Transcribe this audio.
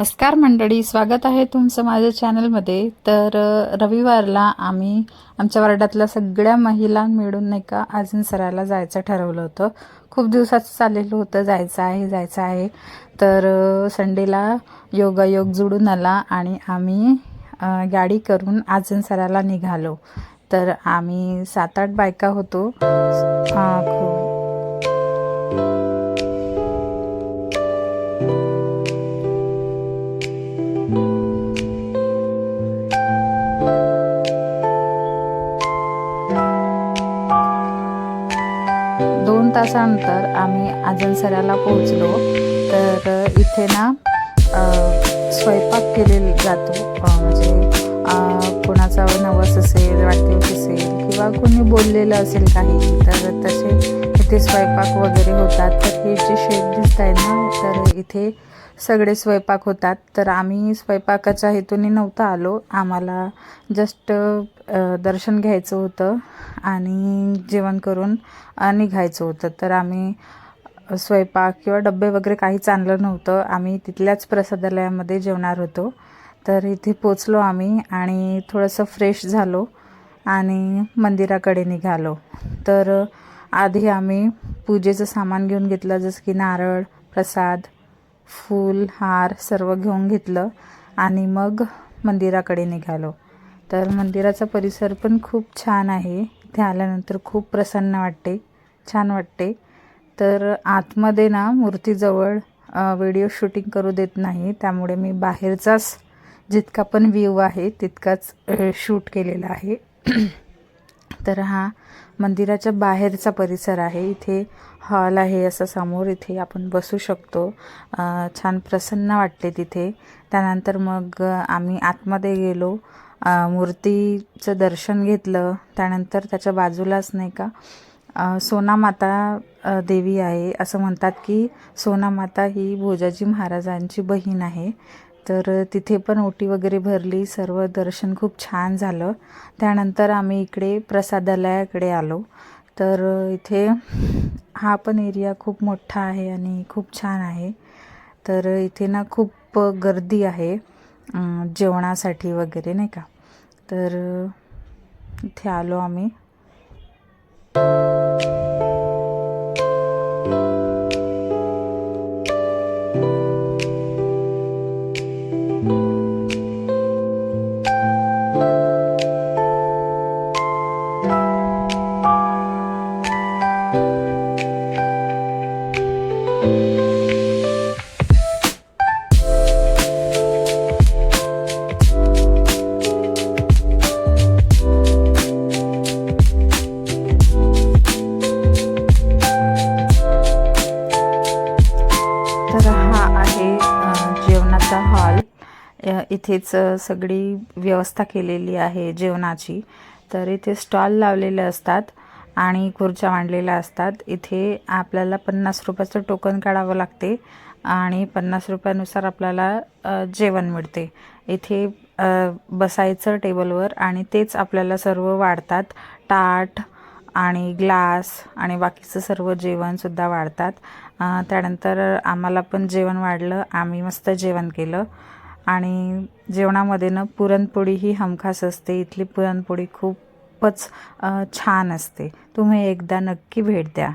नमस्कार मंडळी स्वागत आहे तुमचं माझ्या चॅनलमध्ये. तर रविवारला आम्ही आमच्या वार्डातल्या सगळ्या महिला मिळून नाही का अजून सरायला जायचं ठरवलं होतं. खूप दिवसाचं चाललेलं होतं जायचं आहे जायचं आहे. तर संडेला योगायोग जुडून आला आणि आम्ही गाडी करून अजून सरायला निघालो. तर आम्ही सात आठ बायका होतो. खूप दोन तासानंतर आम्ही आजनसऱ्याला पोहोचलो. तर इथे ना स्वयंपाक केलेला जातो. म्हणजे कोणाचा नवस असेल वाढदिवस असेल किंवा कोणी बोललेलं असेल काही तर तसे इथे स्वयंपाक वगैरे होतात. तर हे जे शेप दिसत आहे ना तर इथे सगळे स्वयंपाक होतात. तर आम्ही स्वयंपाकाच्या हेतूने नव्हतं आलो. आम्हाला जस्ट दर्शन घ्यायचं होतं आणि जेवण करून निघायचं होतं. तर आम्ही स्वयंपाक किंवा डबे वगैरे काहीच आणलं नव्हतं. आम्ही तिथल्याच प्रसादालयामध्ये जेवणार होतो. तर इथे पोचलो आम्ही आणि थोडंसं फ्रेश झालो आणि मंदिराकडे निघालो. तर आधी आम्ही पूजेचं सामान घेऊन घेतलं जसं की नारळ प्रसाद फूल हार सर्व घेऊन घेतलं आणि मग मंदिराकडे निघालो. तर मंदिराचा परिसर पण खूप छान आहे. इथे आल्यानंतर खूप प्रसन्न वाटते छान वाटते. तर आतमध्ये ना मूर्तीजवळ व्हिडिओ शूटिंग करू देत नाही. त्यामुळे मी बाहेरचाच जितका पण व्ह्यू आहे तितकाच शूट केलेला आहे. तर हा मंदिराच्या बाहेरचा परिसर आहे. इथे हॉल आहे असं समोर इथे आपण बसू शकतो. छान प्रसन्न वाटते तिथे. त्यानंतर मग आम्ही आतमध्ये गेलो. मूर्तीचं दर्शन घेतलं. त्यानंतर त्याच्या बाजूलाच नाही का सोनामाता देवी आहे. असं म्हणतात की सोनामाता ही भोजाजी महाराजांची बहीण आहे. तर तिथे पण ओटी वगैरे भरली. सर्व दर्शन खूप छान झालं. त्यानंतर आम्ही इकडे प्रसादालयाकडे आलो. तर इथे हा पण एरिया खूप मोठा आहे आणि खूप छान आहे. तर इथे ना खूप गर्दी आहे. जेवणासाठी वगैरे नाही का? तर इथे आलो आम्ही. इथेच सगळी व्यवस्था केलेली आहे जेवणाची. तर इथे स्टॉल लावलेले असतात आणि खुर्च्या मांडलेल्या असतात. इथे आपल्याला पन्नास रुपयाचं टोकन काढावं लागते आणि पन्नास रुपयानुसार आपल्याला जेवण मिळते. इथे बसायचं टेबलवर आणि तेच आपल्याला सर्व वाढतात. ताट आणि ग्लास आणि बाकीचं सर्व जेवणसुद्धा वाढतात. त्यानंतर आम्हाला पण जेवण वाढलं. आम्ही मस्त जेवण केलं. आणि जेवणामध्ये ना पुरणपोळी ही हमखास असते. इथली पुरणपोळी खूपच छान असते. तुम्ही एकदा नक्की भेट द्या.